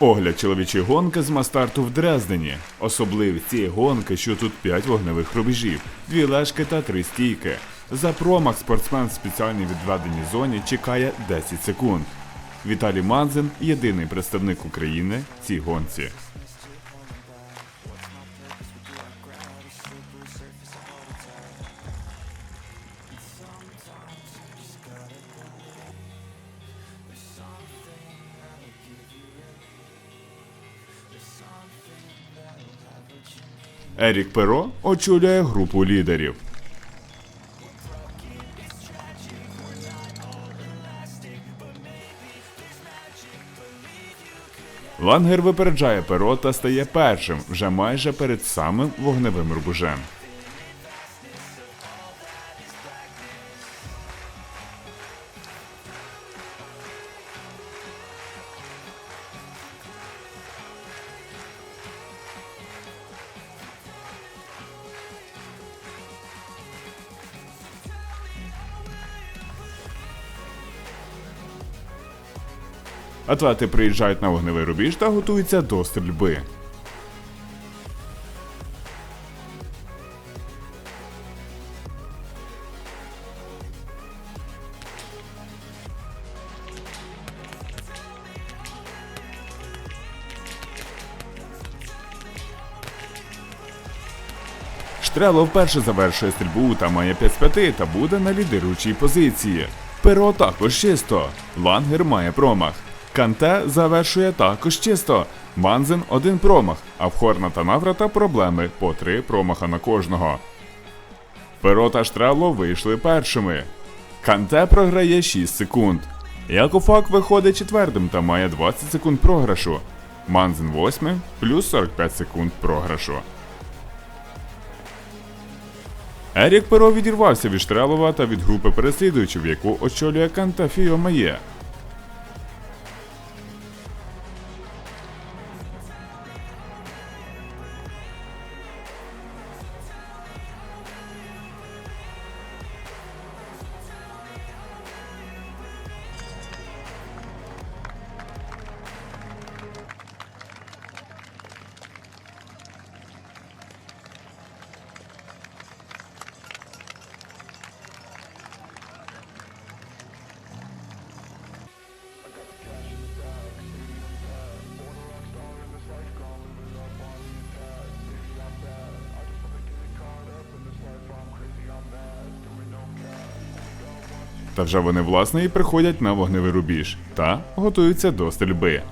Огляд чоловічої гонки з мастарту в Дрездені. Особливість цієї гонки, що тут 5 вогневих рубежів, 2 лежки та 3 стійки. За промах спортсмен в спеціальній відведеній зоні чекає 10 секунд. Віталій Манзин єдиний представник України в цій гонці. Ерік Перо очолює групу лідерів. Лангер випереджає перо та стає першим вже майже перед самим вогневим рубежем. Атлети приїжджають на вогневий рубіж та готуються до стрільби. Штрело вперше завершує стрільбу та має 5 з 5 та буде на лідируючій позиції. Перо також чисто. Лангер має промах. Канте завершує також чисто. Манзен один промах, а в Хорна та Наврата проблеми по три промаха на кожного. Перо та Штрело вийшли першими. Канте програє 6 секунд. Якофак виходить четвертим та має 20 секунд програшу. Манзен восьмим плюс 45 секунд програшу. Ерік Перо відірвався від Штрелова та від групи переслідувачів, яку очолює Канта Фіо. Та вже вони власне і приходять на вогневий рубіж та готуються до стрільби.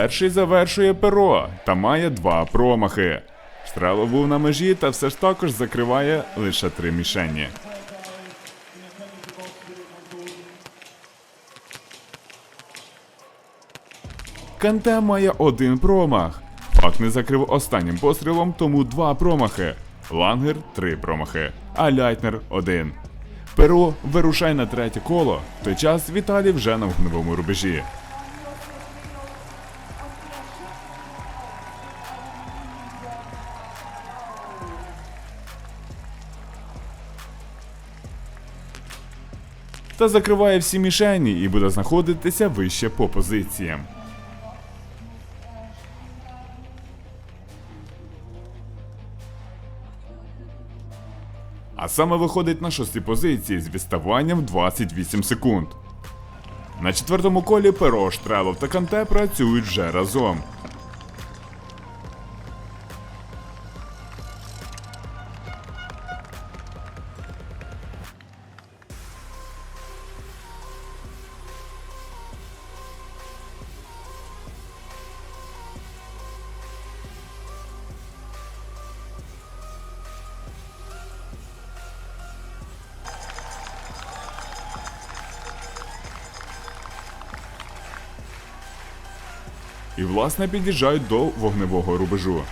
Перший завершує перо та має два промахи. Штрелов був на межі та все ж також закриває лише три мішені. Канте має один промах. Фак не закрив останнім пострілом, тому два промахи. Лангер три промахи, а Ляйтнер один. Перо вирушай на третє коло. В той час Віталій вже на вогневому рубежі. Та закриває всі мішені і буде знаходитися вище по позиціям. А саме виходить на шостій позиції з відставанням в 28 секунд. На четвертому колі Перо, Штрелов та Канте працюють вже разом. І власне під'їжджають до вогневого рубежу.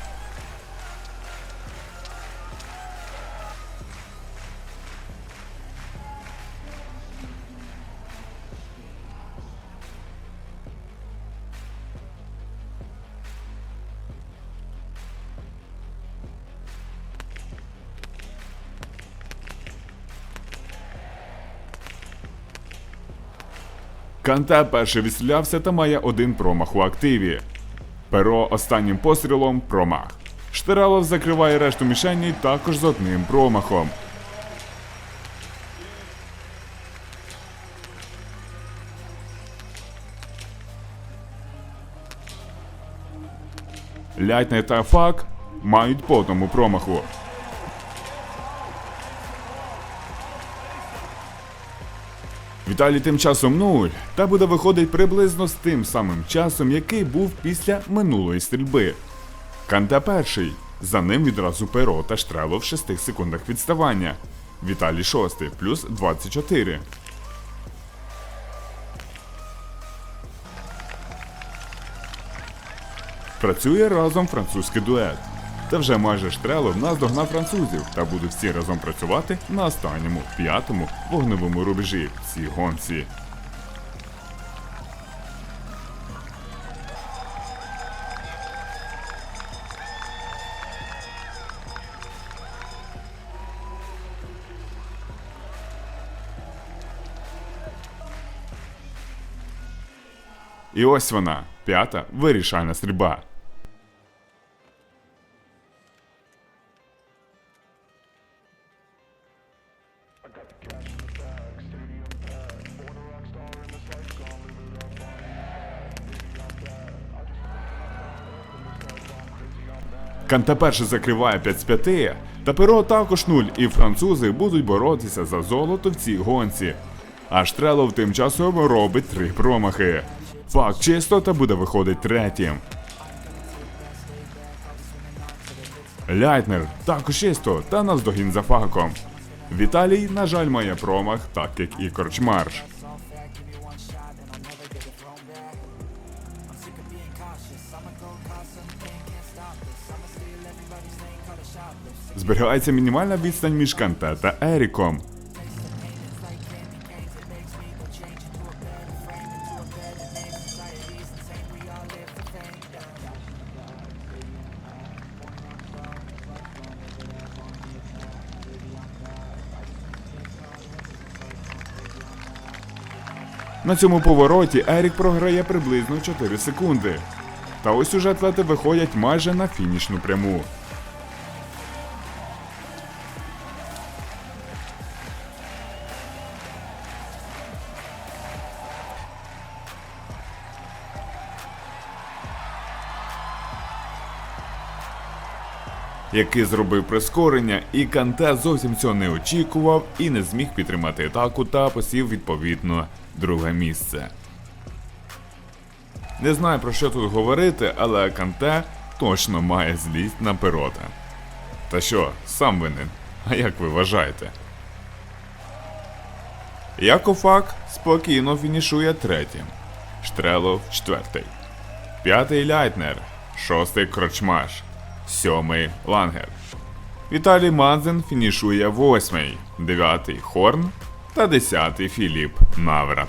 Канте перший відстрілявся та має один промах у активі. Перо останнім пострілом промах. Штиралов закриває решту мішені також з одним промахом. Лятне та фак мають по одному промаху. Віталій тим часом 0, та буде виходить приблизно з тим самим часом, який був після минулої стрільби. Канте перший. За ним відразу перо та штрело в 6 секундах відставання. Віталій шостий, плюс 24. Працює разом французький дует. Та вже майже Штрелов наздогнав французів та будуть всі разом працювати на останньому п'ятому вогневому рубежі в цій гонці. І ось вона, п'ята вирішальна стрільба. Канта перший закриває 5 з 5, та перо також 0, і французи будуть боротися за золото в цій гонці. А Штрелов тим часом робить три промахи. Факт чисто та буде виходить третім. Ляйтнер також чисто та наздогін за факом. Віталій, на жаль, має промах, так як і корчмарш. Зберігається мінімальна відстань між Канте та Еріком. На цьому повороті Ерік програє приблизно 4 секунди. Та ось уже атлети виходять майже на фінішну пряму. Який зробив прискорення, і Канте зовсім цього не очікував і не зміг підтримати атаку та посів відповідно друге місце. Не знаю про що тут говорити, але Канте точно має злість на пирота. Та що, сам винен. А як ви вважаєте? Якофак спокійно фінішує третім. Штрелов четвертий. П'ятий Ляйтнер. Шостий Крочмаш. Сьомий Лангер. Віталій Мадзен фінішує восьмий. Дев'ятий Хорн та десятий Філіп Наврат.